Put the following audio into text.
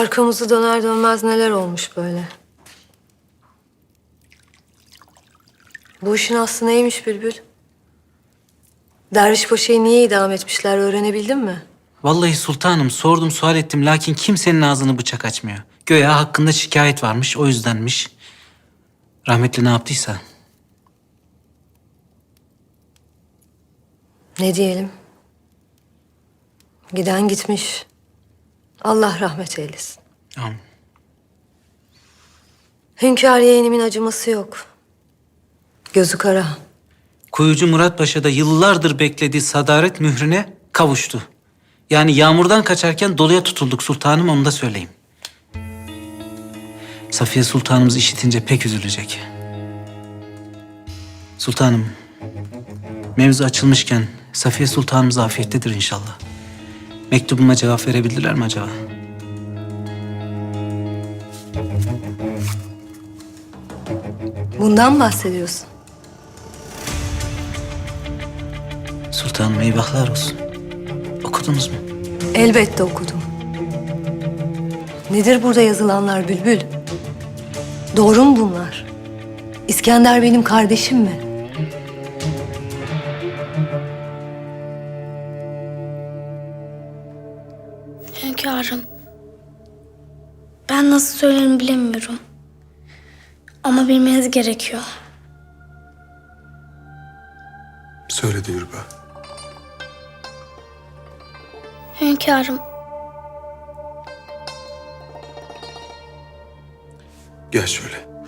Arkamızı döner dönmez neler olmuş böyle. Bu işin aslı neymiş Bülbül? Derviş Paşa'yı niye idam etmişler öğrenebildin mi? Vallahi sultanım sordum sual ettim lakin kimsenin ağzını bıçak açmıyor. Göya hakkında şikayet varmış o yüzdenmiş. Rahmetli ne yaptıysa. Ne diyelim? Giden gitmiş. Allah rahmet eylesin. Amin. Hünkâr yeğenimin acıması yok. Gözü kara. Kuyucu Murat Paşa da yıllardır beklediği sadaret mührüne kavuştu. Yani yağmurdan kaçarken doluya tutulduk sultanım onu da söyleyeyim. Safiye sultanımız işitince pek üzülecek. Sultanım, mevzu açılmışken Safiye sultanımız afiyettedir inşallah. Mektubuma cevap verebildiler mi acaba? Bundan mı bahsediyorsun? Sultanım eyvahlar olsun. Okudunuz mu? Elbette okudum. Nedir burada yazılanlar Bülbül? Doğru mu bunlar? İskender benim kardeşim mi? Hünkârım. Ben nasıl söylerim bilemiyorum. Ama bilmeniz gerekiyor. Söyle Dilruba. Hünkârım. Gel şöyle.